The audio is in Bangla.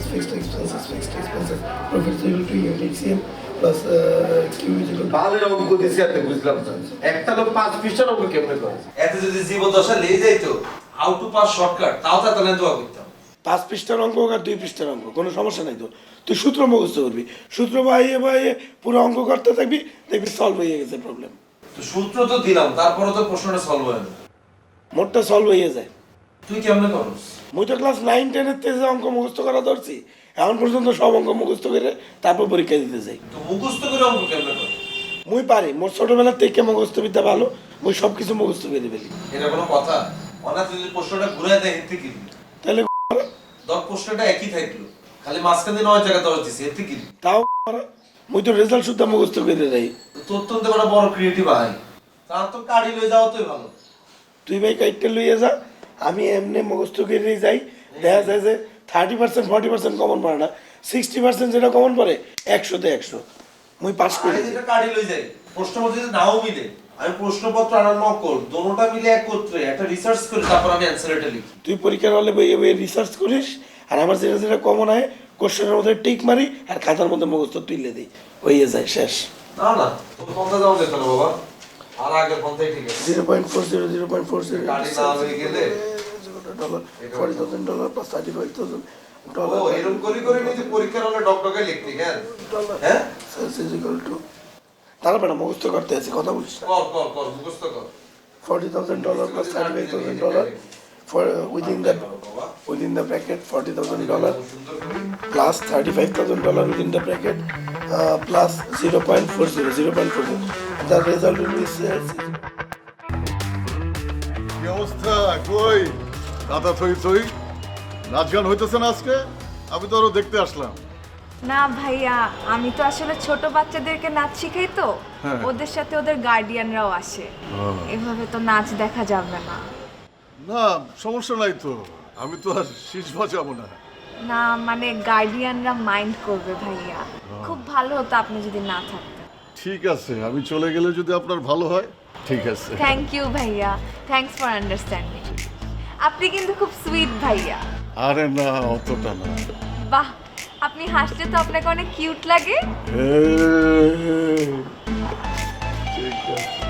expenses, fixed expenses, fixed expenses, profits equal to HCM plus uh, Q is equal to বালের অঙ্ক দিছি আপনি বুঝলাম একটা লোক পাঁচ পৃষ্ঠার অঙ্ক কেমনে করে? এতে যদি জীবদশা লেগে যাইতো হাউ টু পাস শর্টকাট তাও তা তাহলে দোয়া করতাম। পাঁচ পৃষ্ঠার অঙ্ক আর দুই পৃষ্ঠার অঙ্ক কোনো সমস্যা নাই তো। তুই সূত্র মুখস্থ করবি। সূত্র বাইয়ে বাইয়ে পুরো অঙ্ক করতে থাকবি দেখবি সলভ হয়ে গেছে প্রবলেম তো সূত্র তো দিলাম তারপরে তো প্রশ্নটা সলভ হয় না। মোটটা সলভ হয়ে যায়। তুই কেমনে করস? মুই তো ক্লাস নাইন টেনের থেকে অঙ্ক মুখস্থ করা ধরছি এখন পর্যন্ত সব অঙ্ক মুখস্থ করে তারপর পরীক্ষা দিতে যাই। তো মুখস্থ করে অঙ্ক কেমনে কর মুই পারি মোর ছোটবেলার থেকে মুখস্থ বিদ্যা ভালো মুই সব কিছু মুখস্থ করে ফেলি। এটা কোনো কথা? অনাথ যদি প্রশ্নটা ঘুরাই দেয় হেতে কি? তাহলে দশ প্রশ্নটা একই থাকল খালি মাঝখানে নয় জায়গা দশ দিছে এতে কি? তাও মুই তো রেজাল্ট শুদ্ধ মুখস্থ করে দেই। তোর তো বড় ক্রিয়েটিভ আই তার তো কাড়ি লয়ে যাওয়া তোই ভালো। তুই ভাই কাইটটা লইয়ে যা আমি এমনি মুখস্থ করে যাই। দেখা যায় যে thirty percent forty percent common পড়ে না। সিক্সটি পার্সেন্ট যেটা কমন পড়ে একশোতে একশো। মুই পাস করি যেটা কাড়ি লয়ে যাই প্রশ্নপত্র যদি নাও মিলে আমি প্রশ্নপত্র আনার নকল দোনোটা মিলে একত্রে একটা রিসার্চ করে তারপর আমি অ্যান্সার এটা লিখি। তুই পরীক্ষার হলে বইয়ে বইয়ে রিসার্চ করিস আর আমার যেটা যেটা কমন হয় কোশ্চেনের মধ্যে টিক মারি আর খাতার মধ্যে মুখস্থ তুলে দিই। হয়ে যায় শেষ। না না পন্থা যাওয়া যেত না বাবা। আর আগের পন্থাই ঠিক আছে। Zero point four zero zero point four zero গাড়ি না হয়ে গেলে dollar forty thousand dollar plus thirty five thousand ও ডলার এরকম করে করে নিজে পরীক্ষার হলে ডকডকে লিখতি কেন ডলার হ্যাঁ ইজিক্যাল টু তারপরে মুখস্থ করতে আছে কথা বলিস না কর কর কর মুখস্থ কর forty thousand dollar plus thirty-five thousand dollar for uh, within the within the bracket forty thousand dollar সুন্দর করে plus thirty-five thousand dollar within the bracket uh, plus zero point four zero zero point four zero. The result will be uh, কি অবস্থা কই দাদা থই থই। নাচ গান হইতেছে না আজকে? আমি তো আরও দেখতে আসলাম। না ভাইয়া আমি তো আসলে ছোট বাচ্চাদেরকে নাচ শিখাই তো। হ্যাঁ। ওদের সাথে ওদের গার্ডিয়ানরাও আসে। এভাবে তো নাচ দেখা যাবে না। না সমস্যা নাই তো। আমি তো আর শীষ বাজাবো না। না মানে গার্ডিয়ানরা মাইন্ড করবে ভাইয়া। খুব ভালো হতো আপনি যদি না থাকতেন। ঠিক আছে আমি চলে গেলে যদি আপনার ভালো হয় ঠিক আছে। থ্যাংক ইউ ভাইয়া। থ্যাঙ্কস ফর আন্ডারস্ট্যান্ডিং আপনি কিন্তু খুব সুইট ভাইয়া। আরে না অতটা না। বাহ আপনি হাসতে তো আপনাকে অনেক কিউট লাগে। ঠিক আছে।